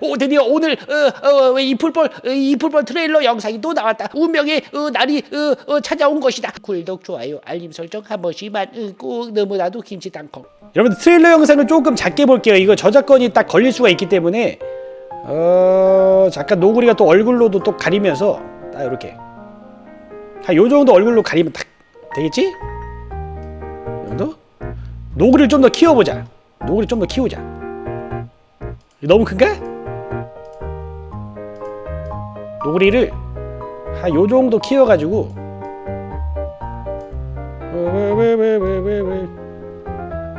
오, 드디어 오늘 어, 어, 어, 이 풀볼 트레일러 영상이 또 나왔다. 운명의 어, 날이 어, 어, 찾아온 것이다. 구독, 좋아요, 알림 설정 한 번씩만 어, 꼭 너무나도 김치 땅콩. 여러분들 트레일러 영상을 조금 작게 볼게요. 이거 저작권이 딱 걸릴 수가 있기 때문에 어 잠깐 노구리가 또 얼굴로도 또 가리면서 딱 이렇게 한 요 정도 얼굴로 가리면 딱 되겠지? 노구리를 좀 더 키워보자. 노구리 좀더 키우자. 너무 큰가? 노구리를 한 요 정도 키워가지고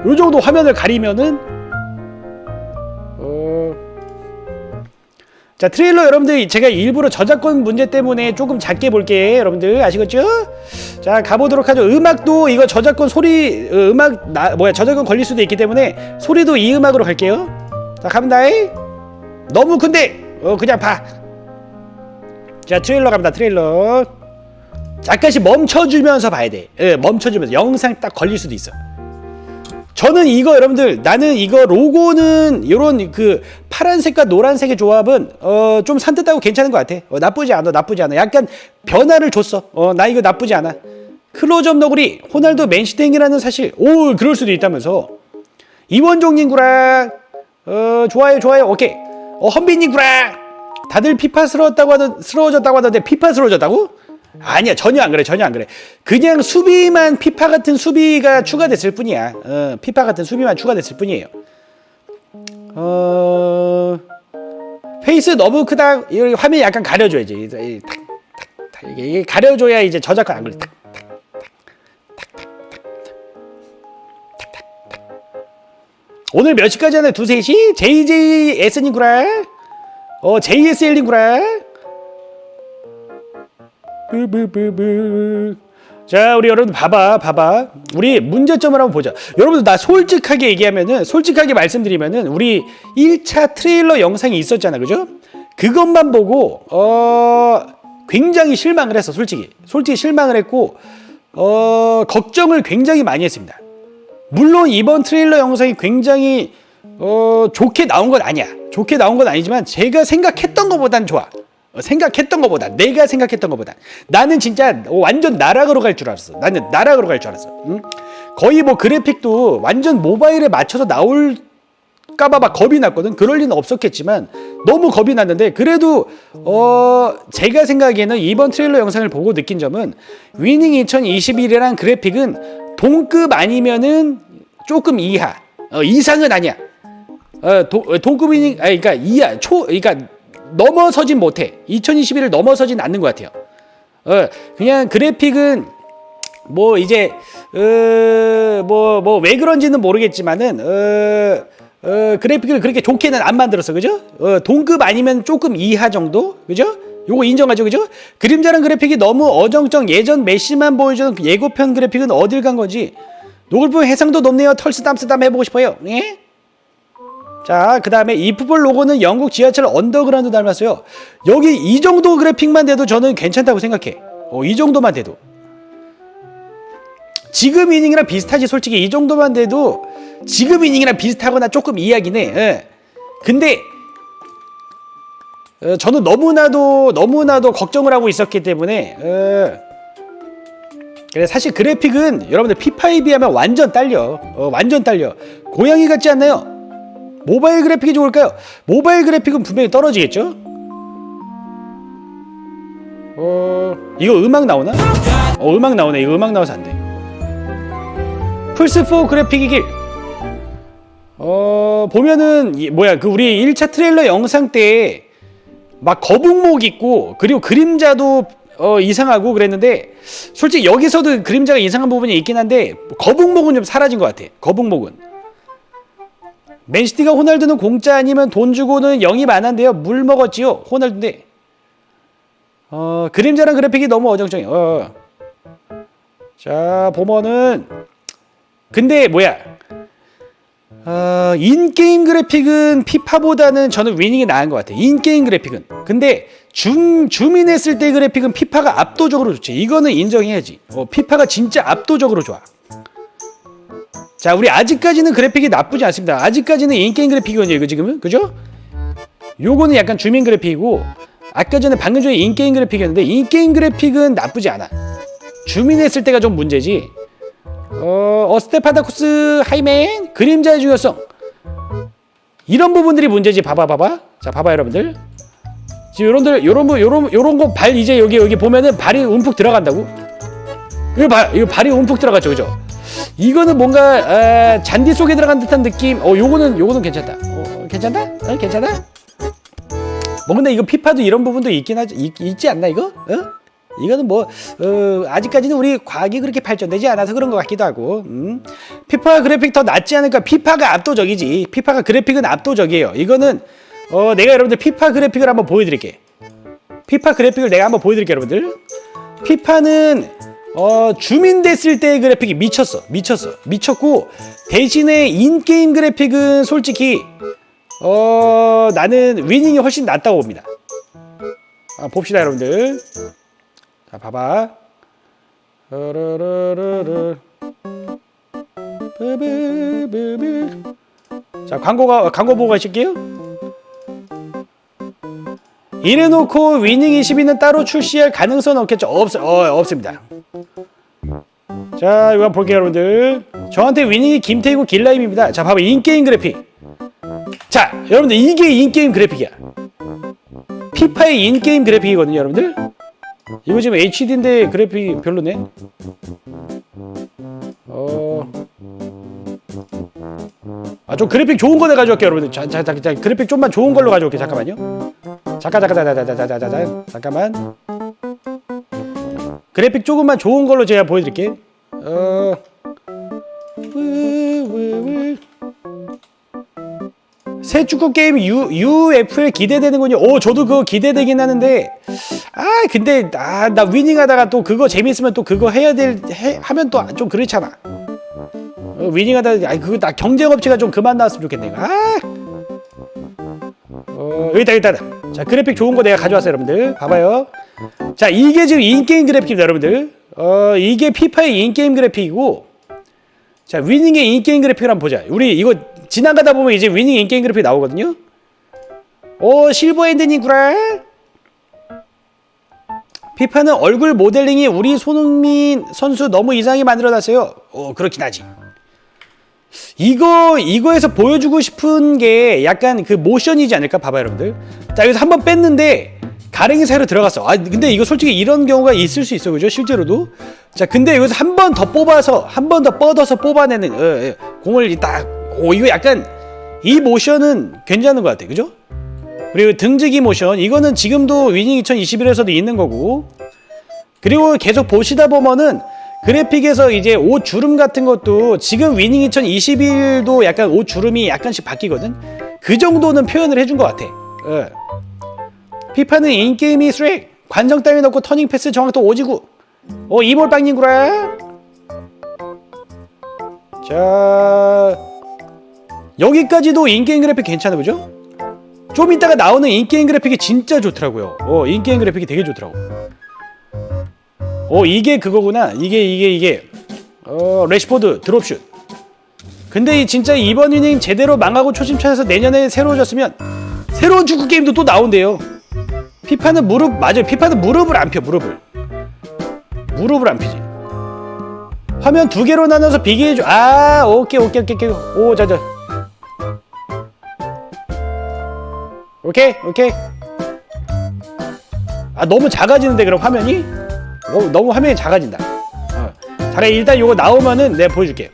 요 정도 화면을 가리면은 자 트레일러 여러분들 제가 일부러 저작권 문제 때문에 조금 작게 볼게 여러분들. 아시겠죠? 자 가보도록 하죠. 음악도 이거 저작권 소리 어, 음악 나 뭐야 저작권 걸릴 수도 있기 때문에 소리도 이 음악으로 갈게요. 자 갑니다. 너무 큰데! 어 그냥 봐자 트레일러 갑니다 트레일러. 잠깐씩 멈춰주면서 봐야 돼. 예, 멈춰주면서 영상 딱 걸릴 수도 있어 저는 이거 여러분들 나는 이거 로고는 요런 그 파란색과 노란색의 조합은 어 좀 산뜻하고 괜찮은 것 같아. 어, 나쁘지 않아, 나쁘지 않아. 약간 변화를 줬어. 어 나 이거 나쁘지 않아. 클로즈업 너구리 호날두 맨시땡이라는 사실 오 그럴 수도 있다면서 이원종님 구라 어 좋아요 좋아요 오케이 어 헌빈님 구라 다들 피파스러웠다고 하던 스러워졌다고 하던데 피파스러워졌다고? 아니야 전혀 안 그래 전혀 안 그래. 그냥 수비만 피파 같은 수비가 추가됐을 뿐이야. 어, 피파 같은 수비만 추가됐을 뿐이에요. 어... 페이스 너무 크다 이 화면 약간 가려줘야지. 탁, 탁, 탁. 이게 가려줘야 이제 저작권 안 걸려 탁, 오늘 몇 시까지 하나 두세 시? JJS님구라? 어 JSL님구라? 자, 우리 여러분 봐봐, 봐봐. 우리 문제점을 한번 보자. 여러분들 나 솔직하게 얘기하면은 솔직하게 말씀드리면은 우리 1차 트레일러 영상이 있었잖아. 그죠? 그것만 보고 어 굉장히 실망을 했어, 솔직히. 솔직히 실망을 했고 어 걱정을 굉장히 많이 했습니다. 물론 이번 트레일러 영상이 굉장히 어 좋게 나온 건 아니야. 좋게 나온 건 아니지만 제가 생각했던 것보단 좋아. 어, 생각했던 것보다 내가 생각했던 것보다 나는 진짜 어, 완전 나락으로 갈 줄 알았어. 나는 나락으로 갈 줄 알았어. 응? 거의 뭐 그래픽도 완전 모바일에 맞춰서 나올 까봐 막 겁이 났거든. 그럴 리는 없었겠지만 너무 겁이 났는데 그래도 어 제가 생각에는 이번 트레일러 영상을 보고 느낀 점은 위닝 2021이란 그래픽은 동급 아니면은 조금 이하 어, 이상은 아니야. 어, 도, 어, 동급 위닝 아니 그러니까 이하 초 그러니까 넘어서진 못해. 2021을 넘어서진 않는 것 같아요. 어, 그냥 그래픽은 뭐 이제 뭐뭐 왜 그런지는 모르겠지만은 어, 어, 그래픽을 그렇게 좋게는 안 만들었어, 그죠? 어, 동급 아니면 조금 이하 정도, 그죠? 요거 인정하죠, 그죠? 그림자랑 그래픽이 너무 어정쩡 예전 메시만 보여주는 그 예고편 그래픽은 어딜 간 건지 노골프 해상도 높네요. 털스담스담 해보고 싶어요. 예? 자, 그 다음에 이 풋볼 로고는 영국 지하철 언더그라운드 닮았어요. 여기 이 정도 그래픽만 돼도 저는 괜찮다고 생각해. 어, 이 정도만 돼도. 지금 이닝이랑 비슷하지, 솔직히. 이 정도만 돼도 지금 이닝이랑 비슷하거나 조금 이야기네. 예. 근데, 어, 저는 너무나도, 너무나도 걱정을 하고 있었기 때문에, 어, 그래, 사실 그래픽은 여러분들 P5에 비하면 완전 딸려. 어, 완전 딸려. 고양이 같지 않나요? 모바일 그래픽이 좋을까요? 모바일 그래픽은 분명히 떨어지겠죠? 어, 이거 음악 나오나? 어, 음악 나오네. 이거 음악 나와서 안 돼. 플스4 그래픽이 길. 어, 보면은, 이, 뭐야, 그 우리 1차 트레일러 영상 때 막 거북목 있고, 그리고 그림자도 어, 이상하고 그랬는데, 솔직히 여기서도 그림자가 이상한 부분이 있긴 한데, 거북목은 좀 사라진 것 같아. 거북목은. 맨시티가 호날두는 공짜 아니면 돈 주고는 영입 안 한대요. 물 먹었지요. 호날두인데. 어, 그림자랑 그래픽이 너무 어정쩡해. 어. 자, 보면은 근데 뭐야? 어, 인게임 그래픽은 피파보다는 저는 위닝이 나은 것 같아. 인게임 그래픽은. 근데 줌, 줌인 했을 때 그래픽은 피파가 압도적으로 좋지. 이거는 인정해야지. 어, 피파가 진짜 압도적으로 좋아. 자, 우리 아직까지는 그래픽이 나쁘지 않습니다. 아직까지는 인게임 그래픽이거든요, 이거 지금은. 그죠? 요거는 약간 주민 그래픽이고 아까 전에 방금 전에 인게임 그래픽이었는데 인게임 그래픽은 나쁘지 않아. 주민 했을 때가 좀 문제지. 어, 어스테파다쿠스 하이맨 그림자의 중요성 이런 부분들이 문제지. 봐봐, 봐봐. 자, 봐봐, 여러분들. 지금 요런들 요런 부 요런 요런 거 발 이제 여기 여기 보면은 발이 움푹 들어간다고. 이거 봐, 이거 발이 움푹 들어갔죠, 그죠? 이거는 뭔가 아, 잔디 속에 들어간 듯한 느낌. 어, 요거는 요거는 괜찮다. 어, 괜찮다? 어, 괜찮아? 뭐 근데 이거 피파도 이런 부분도 있긴 하지 있, 있지 않나 이거? 어? 이거는 뭐 어, 아직까지는 우리 과학이 그렇게 발전되지 않아서 그런 것 같기도 하고 음. 피파 그래픽 더 낫지 않을까? 피파가 압도적이지. 피파가 그래픽은 압도적이에요. 이거는 어, 내가 여러분들 피파 그래픽을 한번 보여드릴게. 피파 그래픽을 내가 한번 보여드릴게 여러분들. 피파는 어, 주민 됐을 때의 그래픽이 미쳤어, 미쳤어, 미쳤고 대신에 인게임 그래픽은 솔직히 어 나는 위닝이 훨씬 낫다고 봅니다. 아, 봅시다 여러분들. 자 봐봐. 자 광고가 광고 보고 가실게요. 이래놓고 위닝 22는 따로 출시할 가능성은 없겠죠? 없, 어, 없습니다. 자 이거 볼게요 여러분들. 저한테 위닝이 김태희고 길라임입니다. 자 봐봐 인게임 그래픽. 자, 여러분들 이게 인게임 그래픽이야. 피파의 인게임 그래픽이거든요, 여러분들. 이거 지금 HD인데 그래픽이 별로네. 어. 아, 좀 그래픽 좋은 거 내가 가져올게요, 여러분들. 자, 자, 자, 자, 그래픽 좀만 좋은 걸로 가져올게. 잠깐만요. 잠깐, 잠깐, 잠깐, 잠깐, 잠깐, 잠깐, 잠깐, 잠깐만. 그래픽 조금만 좋은 걸로 제가 보여드릴게. 어. 새 축구 게임 U, UFL 기대되는군요. 오, 저도 그거 기대되긴 하는데, 아, 근데, 아, 나 위닝하다가 또 그거 재밌으면 또 그거 해야 될, 해, 하면 또 좀 그렇잖아. 어, 위닝하다, 아, 그거 나 경쟁업체가 좀 그만 나왔으면 좋겠네. 아, 어, 여기다, 여기다. 자, 그래픽 좋은 거 내가 가져왔어요, 여러분들. 봐봐요. 자, 이게 지금 인게임 그래픽입니다, 여러분들. 어, 이게 피파의 인게임 그래픽이고, 자, 위닝의 인게임 그래픽을 한번 보자. 우리 이거 지나가다 보면 이제 위닝 인게임 그래픽 나오거든요. 오, 실버핸드니구라. 피파는 얼굴 모델링이 우리 손흥민 선수 너무 이상하게 만들어놨어요. 오, 그렇긴 하지. 이거 이거에서 보여주고 싶은 게 약간 그 모션이지 않을까 봐봐 여러분들. 자 여기서 한번 뺐는데 가랭이 사이로 들어갔어. 아 근데 이거 솔직히 이런 경우가 있을 수 있어 그죠 실제로도. 자 근데 여기서 한 번 더 뽑아서 한 번 더 뻗어서 뽑아내는 어, 어, 공을 딱. 오 이거 약간 이 모션은 괜찮은 것 같아 그죠? 그리고 등지기 모션 이거는 지금도 위닝 2021에서도 있는 거고. 그리고 계속 보시다 보면은 그래픽에서 이제 옷 주름 같은 것도 지금 위닝 2021도 약간 옷 주름이 약간씩 바뀌거든. 그 정도는 표현을 해준 것 같아. 예. 피파는 인게임이 스렉 관성 따위 넣고 터닝 패스 정확도 오지구. 어 이몰 빵님구라. 자 여기까지도 인게임 그래픽 괜찮아 그죠? 좀 이따가 나오는 인게임 그래픽이 진짜 좋더라고요. 어 인게임 그래픽이 되게 좋더라고. 어 이게 그거구나. 이게 이게 이게. 어 레시포드 드롭슛. 근데 이 진짜 이번 이닝 제대로 망하고 초심 찾아서 내년에 새로워졌으면 새로운 축구 게임도 또 나온대요. 피파는 무릎 맞아요. 피파는 무릎을 안 펴 무릎을. 무릎을 안 피지. 화면 두 개로 나눠서 비교해줘. 아 오케이 오케이 오케이 오케이. 오 자자. 오케이 오케이. 아 너무 작아지는데 그럼 화면이 너무, 너무 화면이 작아진다. 어. 자네 일단 이거 나오면은 내가 보여줄게.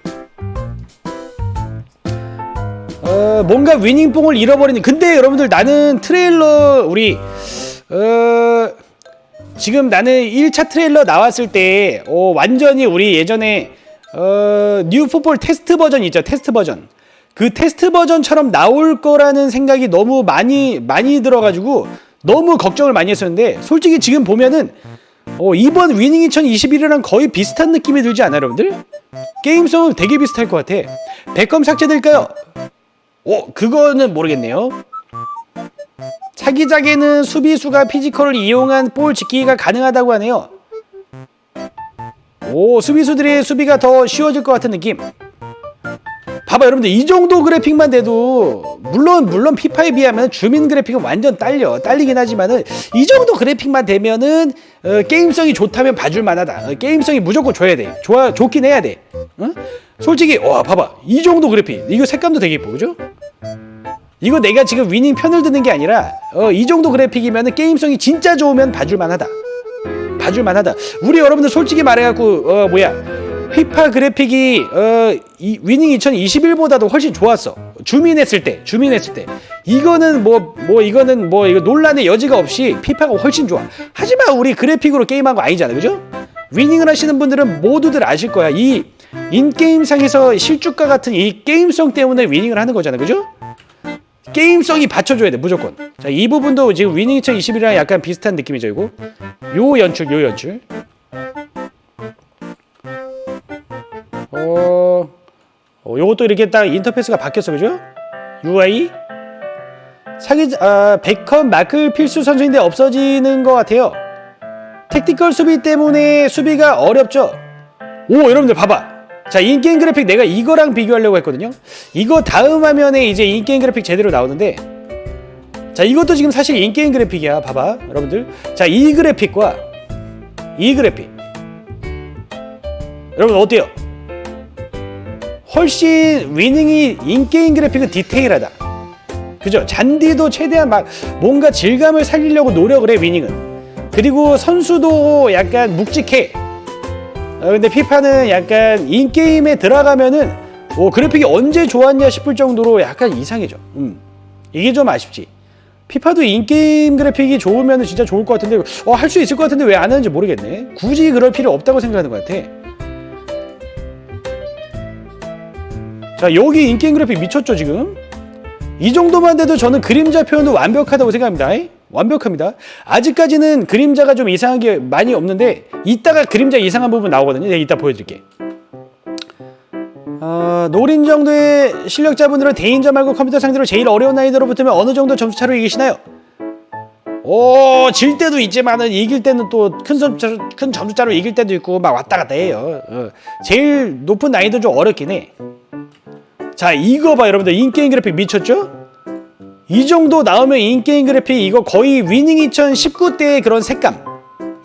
어, 뭔가 위닝뽕을 잃어버리는. 근데 여러분들 나는 트레일러 우리 어, 지금 나는 1차 트레일러 나왔을 때 어, 완전히 우리 예전에 어, 뉴 풋볼 테스트 버전 있죠. 테스트 버전. 그 테스트 버전처럼 나올 거라는 생각이 너무 많이 많이 들어가지고 너무 걱정을 많이 했었는데 솔직히 지금 보면은 어, 이번 위닝 2021이랑 거의 비슷한 느낌이 들지 않아요, 여러분들? 게임성은 되게 비슷할 것 같아. 백컴 삭제될까요? 어, 그거는 모르겠네요. 차기작에는 수비수가 피지컬을 이용한 볼 짓기가 가능하다고 하네요. 오, 수비수들의 수비가 더 쉬워질 것 같은 느낌. 봐봐 여러분들 이 정도 그래픽만 돼도 물론 물론 피파에 비하면 주민 그래픽은 완전 딸려 딸리긴 하지만은 이 정도 그래픽만 되면은 어, 게임성이 좋다면 봐줄 만하다. 어, 게임성이 무조건 줘야 돼. 좋아 좋긴 해야 돼. 어? 솔직히 와 봐봐. 이 정도 그래픽. 이거 색감도 되게 예뻐 그죠? 이거 내가 지금 위닝 편을 드는 게 아니라 어, 이 정도 그래픽이면은 게임성이 진짜 좋으면 봐줄 만하다. 봐줄 만하다. 우리 여러분들 솔직히 말해갖고 어 뭐야 피파 그래픽이 어 이, 위닝 2021보다도 훨씬 좋았어. 주민했을 때, 주민했을 때 이거는 뭐 뭐 이거는 뭐 이거 논란의 여지가 없이 피파가 훨씬 좋아. 하지만 우리 그래픽으로 게임한 거 아니잖아, 그죠? 위닝을 하시는 분들은 모두들 아실 거야. 이 인게임상에서 실주가 같은 이 게임성 때문에 위닝을 하는 거잖아, 그죠? 게임성이 받쳐줘야 돼 무조건 자 이 부분도 지금 위닝 2021이랑 약간 비슷한 느낌이죠 이거 요 연출 요 연출 어, 어 요것도 이렇게 딱 인터페이스가 바뀌었어 그죠? UI 사기 아 베컴 마클 필수 선수인데 없어지는 것 같아요. 택티컬 수비 때문에 수비가 어렵죠. 오 여러분들 봐봐. 자 인게임 그래픽 내가 이거랑 비교하려고 했거든요. 이거 다음 화면에 이제 인게임 그래픽 제대로 나오는데 자 이것도 지금 사실 인게임 그래픽이야. 봐봐 여러분들. 자 이 그래픽과 이 그래픽. 여러분 어때요? 훨씬 위닝이 인게임 그래픽은 디테일하다 그죠? 잔디도 최대한 막 뭔가 질감을 살리려고 노력을 해 위닝은 그리고 선수도 약간 묵직해 어, 근데 피파는 약간 인게임에 들어가면은 오, 그래픽이 언제 좋았냐 싶을 정도로 약간 이상해져. 음. 이게 좀 아쉽지. 피파도 인게임 그래픽이 좋으면 진짜 좋을 것 같은데 어, 할 수 있을 것 같은데 왜 안 하는지 모르겠네. 굳이 그럴 필요 없다고 생각하는 것 같아. 자 여기 인게임 그래픽 미쳤죠 지금? 이 정도만 돼도 저는 그림자 표현도 완벽하다고 생각합니다. 완벽합니다. 아직까지는 그림자가 좀 이상한 게 많이 없는데 이따가 그림자 이상한 부분 나오거든요. 내가 이따 보여드릴게. 어, 노린 정도의 실력자분들은 대인자 말고 컴퓨터 상대로 제일 어려운 난이도로 붙으면 어느 정도 점수 차로 이기시나요? 오, 질 때도 있지만은 이길 때는 또 큰 점수 큰 점수차로 이길 때도 있고 막 왔다 갔다 해요. 어, 제일 높은 난이도 좀 어렵긴 해. 자, 이거 봐 여러분들. 인게임 그래픽 미쳤죠? 이 정도 나오면 인게임 그래픽 이거 거의 위닝 2019 때의 그런 색감.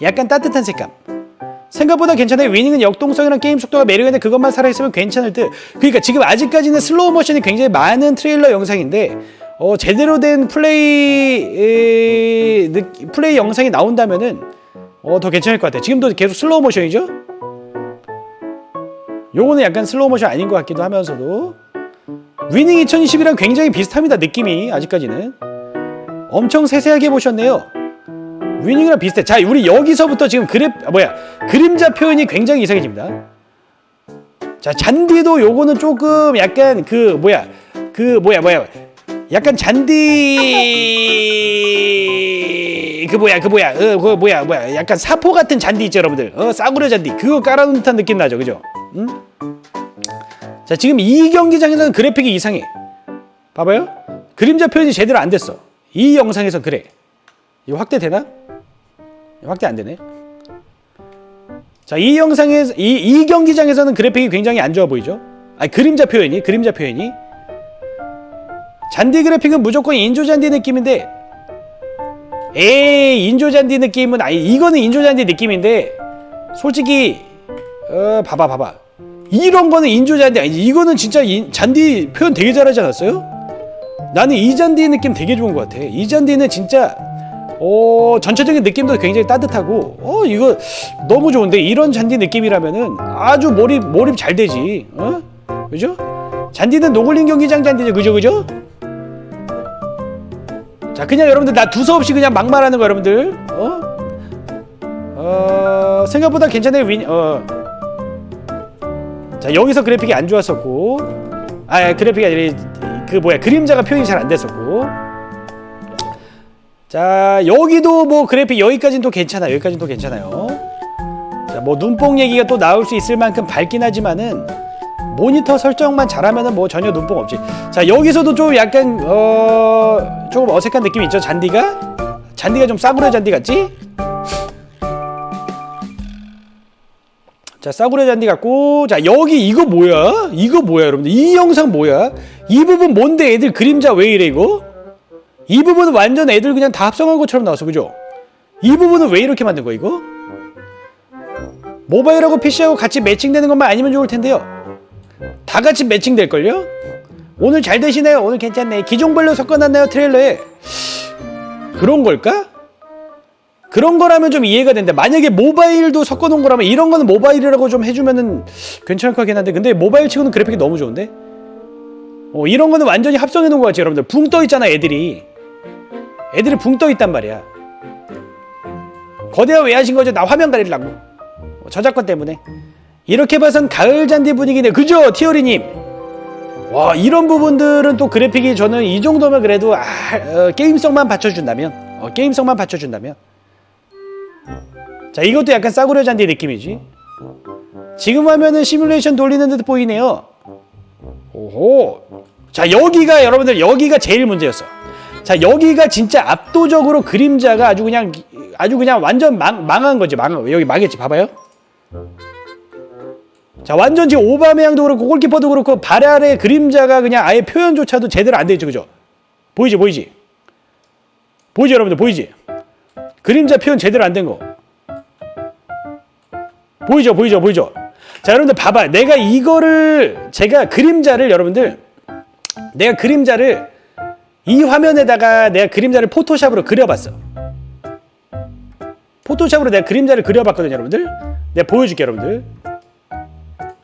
약간 따뜻한 색감. 생각보다 괜찮아요. 위닝은 역동성이랑 게임 속도가 매력인데 그것만 살아있으면 괜찮을 듯. 그러니까 지금 아직까지는 슬로우 모션이 굉장히 많은 트레일러 영상인데 어, 제대로 된 플레이 에, 느, 플레이 영상이 나온다면은 어, 더 괜찮을 것 같아요. 지금도 계속 슬로우 모션이죠? 요거는 약간 슬로우 모션 아닌 것 같기도 하면서도 위닝 2020이랑 굉장히 비슷합니다 느낌이 아직까지는. 엄청 세세하게 보셨네요. 위닝이랑 비슷해. 자 우리 여기서부터 지금 그래 아, 뭐야 그림자 표현이 굉장히 이상해집니다. 자 잔디도 요거는 조금 약간 그 뭐야 그 뭐야 뭐야 약간 잔디 그 뭐야 그 뭐야 어, 그 뭐야 뭐야 약간 사포 같은 잔디 있죠 여러분들. 어 싸구려 잔디. 그거 깔아놓은 듯한 느낌 나죠 그죠? 응? 자 지금 이 경기장에서는 그래픽이 이상해. 봐봐요. 그림자 표현이 제대로 안 됐어. 이 영상에서 그래. 이거 확대 되나? 확대 안 되네. 자 이 영상에서 이, 이 경기장에서는 그래픽이 굉장히 안 좋아 보이죠? 아니 그림자 표현이 그림자 표현이. 잔디 그래픽은 무조건 인조 잔디 느낌인데 에이 인조 잔디 느낌은 아니 이거는 인조 잔디 느낌인데 솔직히 어 봐봐 봐봐 이런 거는 인조 잔디 아니지 이거는 진짜 인, 잔디 표현 되게 잘하지 않았어요? 나는 이 잔디 느낌 되게 좋은 것 같아 이 잔디는 진짜 어 전체적인 느낌도 굉장히 따뜻하고 어 이거 너무 좋은데 이런 잔디 느낌이라면은 아주 몰입 몰입 잘 되지 어 그죠? 잔디는 노골린 경기장 잔디죠 그죠 그죠? 자 그냥 여러분들 나 두서없이 그냥 막 말하는 거 여러분들 어? 어 생각보다 괜찮아요 윈 어. 자 여기서 그래픽이 안 좋았었고 아 그래픽이 아니라 그 뭐야 그림자가 표현이 잘 안 됐었고. 자 여기도 뭐 그래픽 여기까지는 또 괜찮아 여기까지는 또 괜찮아요. 자뭐 눈뽕 얘기가 또 나올 수 있을 만큼 밝긴 하지만은 모니터 설정만 잘하면은 뭐 전혀 눈뽕 없지. 자 여기서도 좀 약간 어 조금 어색한 느낌이 있죠 잔디가? 잔디가 좀 싸구려 잔디 같지 자 싸구려 잔디 같고 자 여기 이거 뭐야? 이거 뭐야 여러분들? 이 영상 뭐야? 이 부분 뭔데 애들 그림자 왜 이래 이거? 이 부분은 완전 애들 그냥 다 합성한 것처럼 나왔어 그죠? 이 부분은 왜 이렇게 만든 거야 이거? 모바일하고 PC하고 같이 매칭되는 것만 아니면 좋을 텐데요. 다 같이 매칭될걸요? 오늘 잘 되시네요. 오늘 괜찮네. 기종별로 섞어놨나요 트레일러에? 그런 걸까? 그런 거라면 좀 이해가 된다. 만약에 모바일도 섞어놓은 거라면 이런 거는 모바일이라고 좀 해주면은 괜찮을 것 같긴 한데 근데 모바일 치고는 그래픽이 너무 좋은데? 어, 이런 거는 완전히 합성해 놓은 거 같지 여러분들. 붕 떠 있잖아 애들이. 애들이 붕 떠 있단 말이야. 거대화 왜 하신 거죠? 나 화면 가리려고. 어, 저작권 때문에. 이렇게 봐선 가을 잔디 분위기네. 그죠 티어리님? 와 이런 부분들은 또 그래픽이 저는 이 정도면 그래도 아, 어, 게임성만 받쳐준다면 어, 게임성만 받쳐준다면 자 이것도 약간 싸구려 잔디 느낌이지. 지금 화면은 시뮬레이션 돌리는 듯 보이네요. 오호. 자 여기가 여러분들 여기가 제일 문제였어. 자 여기가 진짜 압도적으로 그림자가 아주 그냥 아주 그냥 완전 망, 망한 거지. 망한 여기 망했지. 봐봐요. 자 완전 지금 오바메양도 그렇고 골키퍼도 그렇고 발 아래 그림자가 그냥 아예 표현조차도 제대로 안 돼 있죠 그죠? 보이지 보이지? 보이지 여러분들? 보이지? 그림자 표현 제대로 안 된거 보이죠 보이죠 보이죠? 자 여러분들 봐봐 내가 이거를 제가 그림자를 여러분들 내가 그림자를 이 화면에다가 내가 그림자를 포토샵으로 그려봤어. 포토샵으로 내가 그림자를 그려봤거든요 여러분들. 내가 보여줄게 여러분들.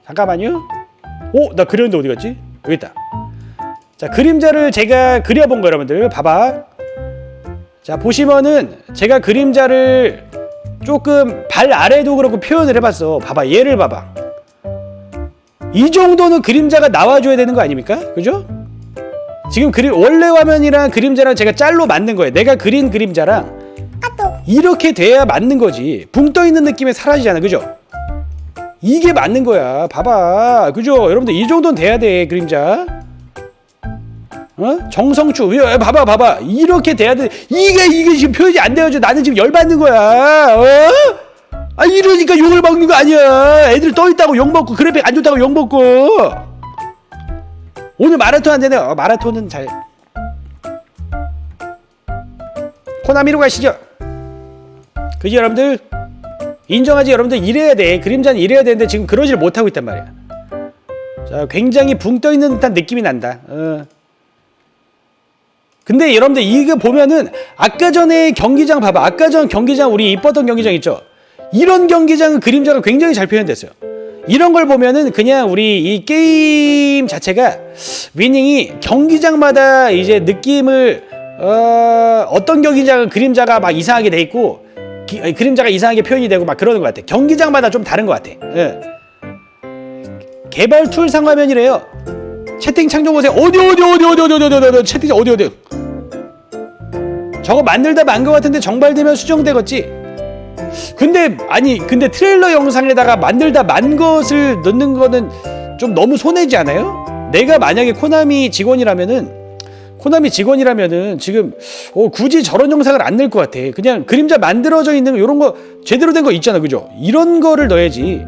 잠깐만요. 오 나 그렸는데 어디 갔지? 여기 있다. 자 그림자를 제가 그려본 거 여러분들. 봐봐. 자 보시면은 제가 그림자를 조금 발 아래도 그렇고 표현을 해봤어. 봐봐 얘를 봐봐. 이 정도는 그림자가 나와줘야 되는 거 아닙니까? 그죠? 지금 그림 원래 화면이랑 그림자랑 제가 짤로 만든 거예요. 내가 그린 그림자랑 이렇게 돼야 맞는 거지. 붕 떠 있는 느낌이 사라지잖아 그죠? 이게 맞는 거야. 봐봐. 그죠? 여러분들 이 정도는 돼야 돼 그림자 어? 정성추. 왜, 봐봐 봐봐. 이렇게 돼야 돼. 이게 이게 지금 표현이 안 되어져. 나는 지금 열받는 거야. 어? 아 이러니까 욕을 먹는 거 아니야. 애들 떠 있다고 욕 먹고 그래픽 안 좋다고 욕 먹고. 오늘 마라톤 안 되네. 어, 마라톤은 잘. 코나미로 가시죠. 그지 여러분들? 인정하지 여러분들? 이래야 돼. 그림자는 이래야 되는데 지금 그러질 못하고 있단 말이야. 자 굉장히 붕 떠 있는 듯한 느낌이 난다. 어. 근데 여러분들 이거 보면은 아까 전에 경기장 봐봐. 아까 전 경기장 우리 이뻤던 경기장 있죠? 이런 경기장은 그림자가 굉장히 잘 표현됐어요. 이런 걸 보면은 그냥 우리 이 게임 자체가 위닝이 경기장마다 이제 느낌을 어, 어떤 경기장은 그림자가 막 이상하게 돼 있고 기- 그림자가 이상하게 표현이 되고 막 그러는 것 같아. 경기장마다 좀 다른 것 같아. 예. 개발 툴 상화면이래요 채팅 창조 보세요 어디 어디 어디 어디 어디 어디 어디 어디 채팅 어디 어디 저거 만들다 만것 같은데 정발되면 수정되겠지 근데 아니 근데 트레일러 영상에다가 만들다 만 것을 넣는 거는 좀 너무 손해지 않아요? 내가 만약에 코나미 직원이라면은 코나미 직원이라면은 지금 어, 굳이 저런 영상을 안낼것 같아. 그냥 그림자 만들어져 있는 이런 거 제대로 된 거 있잖아, 그죠? 이런 거를 넣어야지.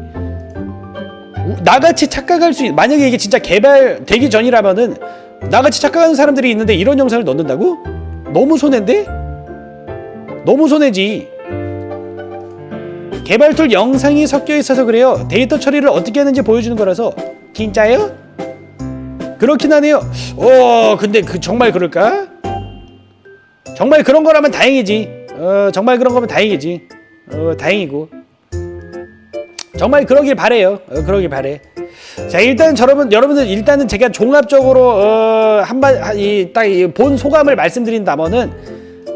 우- 나같이 착각할 수 있. 만약에 이게 진짜 개발되기 전이라면은 나같이 착각하는 사람들이 있는데 이런 영상을 넣는다고? 너무 손해인데? 너무 손해지. 개발 툴 영상이 섞여 있어서 그래요. 데이터 처리를 어떻게 하는지 보여주는 거라서. 진짜요? 그렇긴 하네요. 어, 근데 그 정말 그럴까? 정말 그런 거라면 다행이지. 어, 정말 그런 거면 다행이지. 어, 다행이고. 정말 그러길 바래요. 어, 그러길 바래. 자, 일단 여러분 여러분들 일단은 제가 종합적으로 어, 한번 이딱본 소감을 말씀드린다면은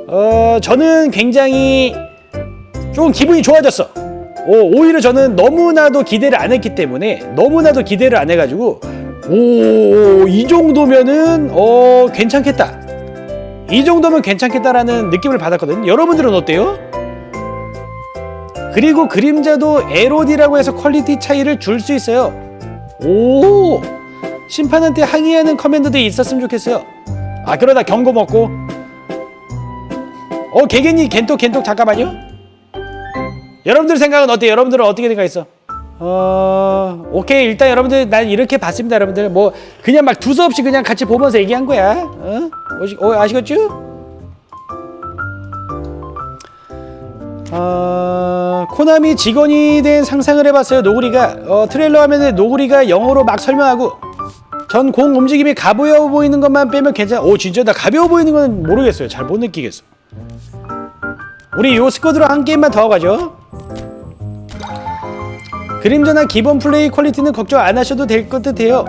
어, 저는 굉장히 좀 기분이 좋아졌어. 오, 오히려 저는 너무나도 기대를 안 했기 때문에 너무나도 기대를 안 해가지고 오, 이 정도면은 어 괜찮겠다. 이 정도면 괜찮겠다라는 느낌을 받았거든요. 여러분들은 어때요? 그리고 그림자도 LOD라고 해서 퀄리티 차이를 줄 수 있어요. 오, 심판한테 항의하는 커맨드도 있었으면 좋겠어요. 아 그러다 경고 먹고. 어 개개니 겐톡 겐톡 잠깐만요. 여러분들 생각은 어때요? 여러분들은 어떻게 생각했어? 어 오케이 일단 여러분들 난 이렇게 봤습니다 여러분들 뭐 그냥 막 두서없이 그냥 같이 보면서 얘기한 거야 어, 어 아시겠죠? 어, 코나미 직원이 된 상상을 해봤어요. 노구리가 어, 트레일러 화면에 노구리가 영어로 막 설명하고 전 공 움직임이 가벼워 보이는 것만 빼면 괜찮아 오 진짜 나 가벼워 보이는 건 모르겠어요. 잘 못 느끼겠어. 우리 요 스쿼드로 한 게임만 더 가죠. 그림자나 기본 플레이 퀄리티는 걱정 안 하셔도 될 것 같아요.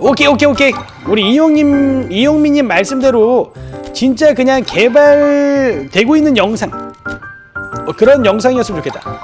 오케이 오케이 오케이. 우리 이용님 이용민님 말씀대로 진짜 그냥 개발되고 있는 영상 어, 그런 영상이었으면 좋겠다.